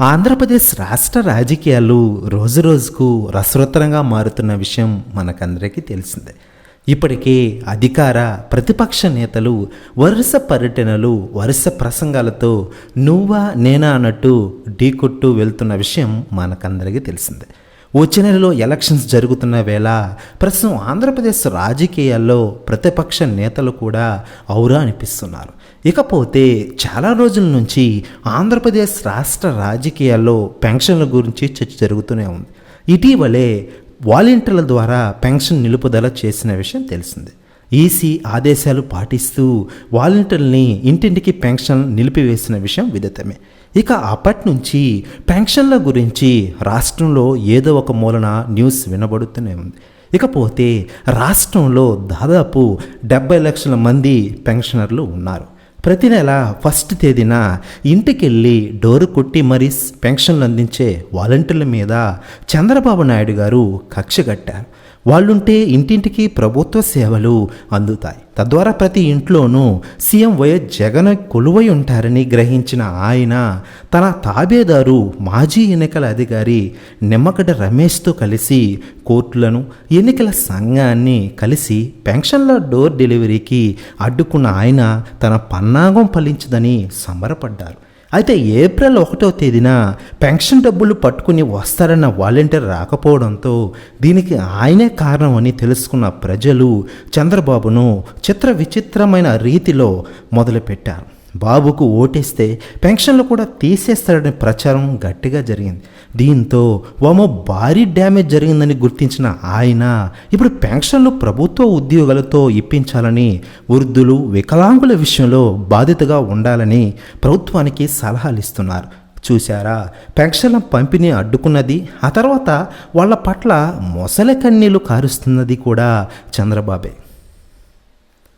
ఆంధ్రప్రదేశ్ రాష్ట్ర రాజకీయాలు రోజురోజుకు రసవత్తరంగా మారుతున్న విషయం మనకందరికీ తెలిసిందే. ఇప్పటికే అధికార ప్రతిపక్ష నేతలు వరుస పర్యటనలు వరుస ప్రసంగాలతో నువ్వా నేనా అన్నట్టు ఢీకొట్టు వెళ్తున్న విషయం మనకందరికీ తెలిసిందే. వచ్చే నెలలో ఎలక్షన్స్ జరుగుతున్న వేళ ప్రస్తుతం ఆంధ్రప్రదేశ్ రాజకీయాల్లో ప్రతిపక్ష నేతలు కూడా ఔరా అనిపిస్తున్నారు. ఇకపోతే చాలా రోజుల నుంచి ఆంధ్రప్రదేశ్ రాష్ట్ర రాజకీయాల్లో పెన్షన్ల గురించి చర్చ జరుగుతూనే ఉంది. ఇటీవలే వాలంటీర్ల ద్వారా పెన్షన్ నిలుపుదల చేసిన విషయం తెలిసిందే. ఈసీ ఆదేశాలు పాటిస్తూ వాలంటీర్లని ఇంటింటికి పెన్షన్ నిలిపివేసిన విషయం విదితమే. ఇక అప్పటి నుంచి పెన్షన్ల గురించి రాష్ట్రంలో ఏదో ఒక మూలన న్యూస్ వినబడుతూనే ఉంది. ఇకపోతే రాష్ట్రంలో దాదాపు డెబ్బై లక్షల మంది పెన్షనర్లు ఉన్నారు. ప్రతి నెల ఫస్ట్ తేదీన ఇంటికెళ్ళి డోరు కొట్టి మరీ పెన్షన్లు అందించే వాలంటీర్ల మీద చంద్రబాబు నాయుడు గారు కక్ష కట్టారు. వాళ్ళుంటే ఇంటింటికి ప్రభుత్వ సేవలు అందుతాయి. తద్వారా ప్రతి ఇంట్లోనూ సీఎం వైఎస్ జగన్ కొలువై ఉంటారని గ్రహించిన ఆయన తన తాబేదారు మాజీ ఎన్నికల అధికారి నిమ్మగడ్డ రమేష్తో కలిసి కోర్టులను ఎన్నికల సంఘాన్ని కలిసి పెన్షన్ల డోర్ డెలివరీకి అడ్డుకున్న ఆయన తన పన్నాగం ఫలించదని సంబరపడ్డారు. అయితే ఏప్రిల్ ఒకటో తేదీన పెన్షన్ డబ్బులు పట్టుకుని వస్తారన్న వాలంటీర్ రాకపోవడంతో దీనికి ఆయనే కారణం అని తెలుసుకున్న ప్రజలు చంద్రబాబును చిత్ర విచిత్రమైన రీతిలో మొదలుపెట్టారు. బాబుకు ఓటేస్తే పెన్షన్లు కూడా తీసేస్తాడనే ప్రచారం గట్టిగా జరిగింది. దీంతో వామో భారీ డ్యామేజ్ జరిగిందని గుర్తించిన ఆయన ఇప్పుడు పెన్షన్లు ప్రభుత్వ ఉద్యోగాలతో ఇప్పించాలని వృద్ధులు వికలాంగుల విషయంలో బాధ్యతగా ఉండాలని ప్రభుత్వానికి సలహాలు ఇస్తున్నారు. చూశారా? పెన్షన్ల పంపిణీ అడ్డుకున్నది ఆ తర్వాత వాళ్ళ పట్ల మొసలి కన్నీళ్ళు కారుస్తున్నది కూడా చంద్రబాబే.